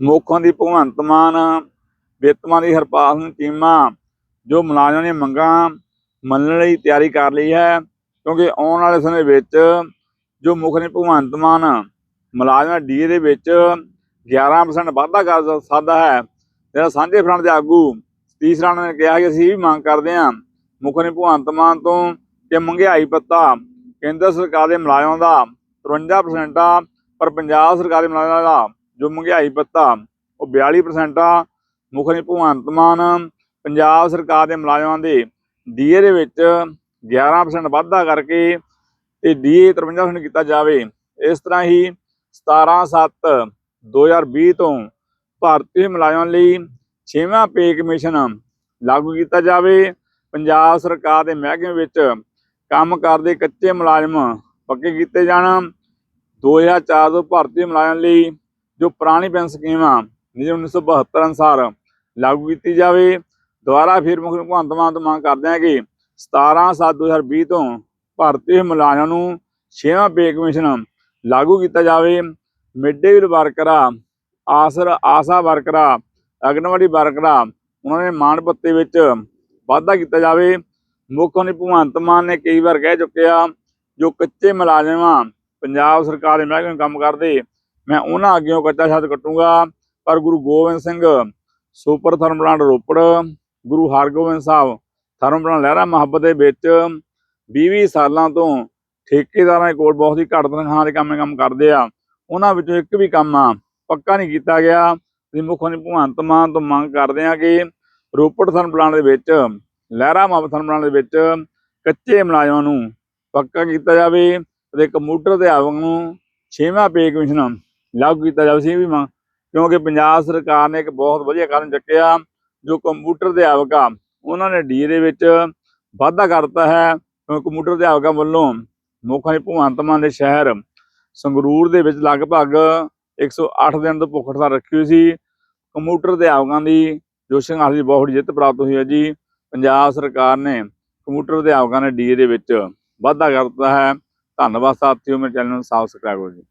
ਮੁੱਖਾਂ ਦੀ ਭਗਵੰਤ ਮਾਨ ਵਿੱਤਮਾਨ ਦੀ ਹਰਪਾਲ ਸਿੰਘ ਚੀਮਾ, ਜੋ ਮੁਲਾਜ਼ਮਾਂ ਦੀਆਂ ਮੰਗਾਂ ਮੰਨਣ ਲਈ ਤਿਆਰੀ ਕਰ ਲਈ ਹੈ, ਕਿਉਂਕਿ ਆਉਣ ਵਾਲੇ ਸਮੇਂ ਵਿੱਚ ਜੋ ਮੁੱਖ ਨੇ ਭਗਵੰਤ ਮਾਨ, ਮੁਲਾਜ਼ਮਾਂ ਡੀਏ ਦੇ ਵਿੱਚ 11% ਵਾਧਾ ਕਰ ਸਕਦਾ ਹੈ। ਜਿਹੜਾ ਸਾਂਝੇ ਫਰੰਟ ਦੇ ਆਗੂ ਸਤੀਸ਼ ਰਾਣਾ ਨੇ ਕਿਹਾ ਕਿ ਅਸੀਂ ਵੀ ਮੰਗ ਕਰਦੇ ਹਾਂ, ਮੁੱਖ ਨੇ ਭਗਵੰਤ ਮਾਨ ਤੋਂ ਕਿ ਮਹਿੰਗਾਈ ਪੱਤਾ ਕੇਂਦਰ ਸਰਕਾਰ ਦੇ ਮੁਲਾਜ਼ਮਾਂ ਦਾ 53% ਆ, ਪਰ ਪੰਜਾਬ ਸਰਕਾਰ ਦੇ ਮੁਲਾਜ਼ਮਾਂ ਦਾ ਜੋ ਮਹਿੰਗਾਈ ਭੱਤਾ, ਉਹ 42% ਆ। ਮੁੱਖ ਨੇ ਭਗਵੰਤ ਮਾਨ, ਪੰਜਾਬ ਸਰਕਾਰ ਦੇ ਮੁਲਾਜ਼ਮਾਂ ਦੇ ਡੀਏ ਦੇ ਵਿੱਚ 11% ਵਾਧਾ ਕਰਕੇ ਤੇ ਡੀਏ 53% ਕੀਤਾ ਜਾਵੇ। ਇਸ ਤਰ੍ਹਾਂ ਹੀ 17 7 2020 ਤੋਂ ਭਾਰਤੀ ਮੁਲਾਜ਼ਮਾਂ ਲਈ 6ਵਾਂ ਪੇ ਕਮਿਸ਼ਨ ਲਾਗੂ ਕੀਤਾ ਜਾਵੇ। ਪੰਜਾਬ ਸਰਕਾਰ ਦੇ ਮਹਿਕਮੇ ਵਿੱਚ ਕੰਮ ਕਰਦੇ ਕੱਚੇ ਮੁਲਾਜ਼ਮ ਪੱਕੇ ਕੀਤੇ ਜਾਣ। 2004 ਤੋਂ ਭਾਰਤੀ ਮੁਲਾਜ਼ਮਾਂ ਲਈ ਜੋ ਪੁਰਾਣੀ ਪੈਨਸ਼ਨ ਸਕੀਮ ਆ ਨਿਯਮ 1972 ਅਨੁਸਾਰ ਲਾਗੂ ਕੀਤੀ ਜਾਵੇ, ਦੁਬਾਰਾ ਫਿਰ ਮੁੱਖ ਭਗਵੰਤ ਮਾਨ ਤੋਂ ਮੰਗ ਕਰਦੇ ਹਾਂ ਕਿ 17 7 2020 ਤੋਂ ਭਾਰਤੀ ਮੁਲਾਜ਼ਮਾਂ ਨੂੰ ਛੇਵਾਂ ਪੇ ਕਮਿਸ਼ਨ ਲਾਗੂ ਕੀਤਾ ਜਾਵੇ। ਮਿਡ ਡੇ ਮੀਲ ਵਰਕਰਾਂ, ਆਸਰ, ਆਸਾ ਵਰਕਰਾਂ, ਅਗਨਵਾੜੀ ਵਰਕਰਾਂ, ਉਹਨਾਂ ਦੇ ਮਾਣ ਭੱਤੇ ਵਿੱਚ ਵਾਧਾ ਕੀਤਾ ਜਾਵੇ। ਮੁੱਖ ਮੰਤਰੀ ਭਗਵੰਤ ਮਾਨ ਨੇ ਕਈ ਵਾਰ ਕਹਿ ਚੁੱਕਿਆ, ਜੋ ਕੱਚੇ ਮੁਲਾਜ਼ਮ ਆ ਪੰਜਾਬ ਸਰਕਾਰ ਦੇ ਮਹਿਕਮੇ ਕੰਮ ਕਰਦੇ ਮੈਂ ਉਹਨਾਂ ਅੱਗੇੋਂ ਕੱਚਾ ਛੱਤ ਕੱਟੂੰਗਾ, ਪਰ Guru Gobind Singh super thermal plant Ropar, Guru Hargobind Sahib thermal plant Lehra Mohabbat ਦੇ ਵਿੱਚ 20 ਸਾਲਾਂ ਤੋਂ ਠੇਕੇਦਾਰਾਂ ਦੇ ਕੋਲ ਬਹੁਤ ਹੀ ਘੱਟ ਤਨਖਾਹਾਂ ਦੇ ਕੰਮ ਕੰਮ ਕਰਦੇ ਆ। ਉਹਨਾਂ ਵਿੱਚੋਂ ਇੱਕ ਵੀ ਕੰਮ ਆ, ਪੱਕਾ ਨਹੀਂ ਕੀਤਾ ਗਿਆ। ਅਸੀਂ ਮੁੱਖ ਮੰਤਰੀ ਭਗਵੰਤ ਮਾਨ ਤੋਂ ਮੰਗ ਕਰਦੇ ਆ ਕਿ ਰੋਪੜ ਥਰਮ ਪਲਾਂਟ ਦੇ ਵਿੱਚ, ਲਹਿਰਾ ਮੁਹੱਬਤ ਥਰਮਲ ਪਲਾਂਟ ਦੇ ਵਿੱਚ ਕੱਚੇ ਮੁਲਾਜ਼ਮਾਂ ਨੂੰ ਪੱਕਾ ਕੀਤਾ ਜਾਵੇ ਅਤੇ ਕੰਪਿਊਟਰ ਅਧਿਆਪਕ ਨੂੰ 6ਵਾਂ ਪੇ ਕਮਿਸ਼ਨ ਲਾਗੂ ਕੀਤਾ ਜਾਵੇ ਸੀ ਵੀ ਮੰਗ ਕਿਉਂਕਿ ਪੰਜਾਬ ਸਰਕਾਰ ਨੇ ਇੱਕ ਬਹੁਤ ਵਧੀਆ ਕਦਮ ਚੱਕਿਆ ਜੋ ਕੰਪਿਊਟਰ ਅਧਿਆਪਕ ਆ, ਉਹਨਾਂ ਨੇ ਡੀ ਦੇ ਵਿੱਚ ਵਾਧਾ ਕਰਤਾ ਹੈ ਕਿਉਂਕਿ ਕੰਪਿਊਟਰ ਅਧਿਆਪਕਾਂ ਵੱਲੋਂ। ਮੁੱਖ ਮੰਤਰੀ ਭਗਵੰਤ ਮਾਨ ਦੇ ਸ਼ਹਿਰ ਸੰਗਰੂਰ ਦੇ ਵਿੱਚ ਲਗਭਗ 108 ਦਿਨ ਤੋਂ ਭੁੱਖ ਹੜਤਾਲ ਰੱਖੀ ਹੋਈ ਸੀ। ਕੰਪਿਊਟਰ ਅਧਿਆਪਕਾਂ ਦੀ ਜੋ ਸੰਘਰਸ਼ ਦੀ ਬਹੁਤ ਜਿੱਤ ਪ੍ਰਾਪਤ ਹੋਈ ਹੈ ਜੀ। ਪੰਜਾਬ ਸਰਕਾਰ ਨੇ ਕੰਪਿਊਟਰ ਅਧਿਆਪਕਾਂ ਨੇ ਡੀ ਦੇ ਵਿੱਚ ਵਾਧਾ ਕਰਤਾ ਹੈ। ਧੰਨਵਾਦ ਸਾਥੀਓ, ਮੇਰੇ ਚੈਨਲ ਨੂੰ ਸਬਸਕ੍ਰਾਈਬ ਕਰੋ ਜੀ।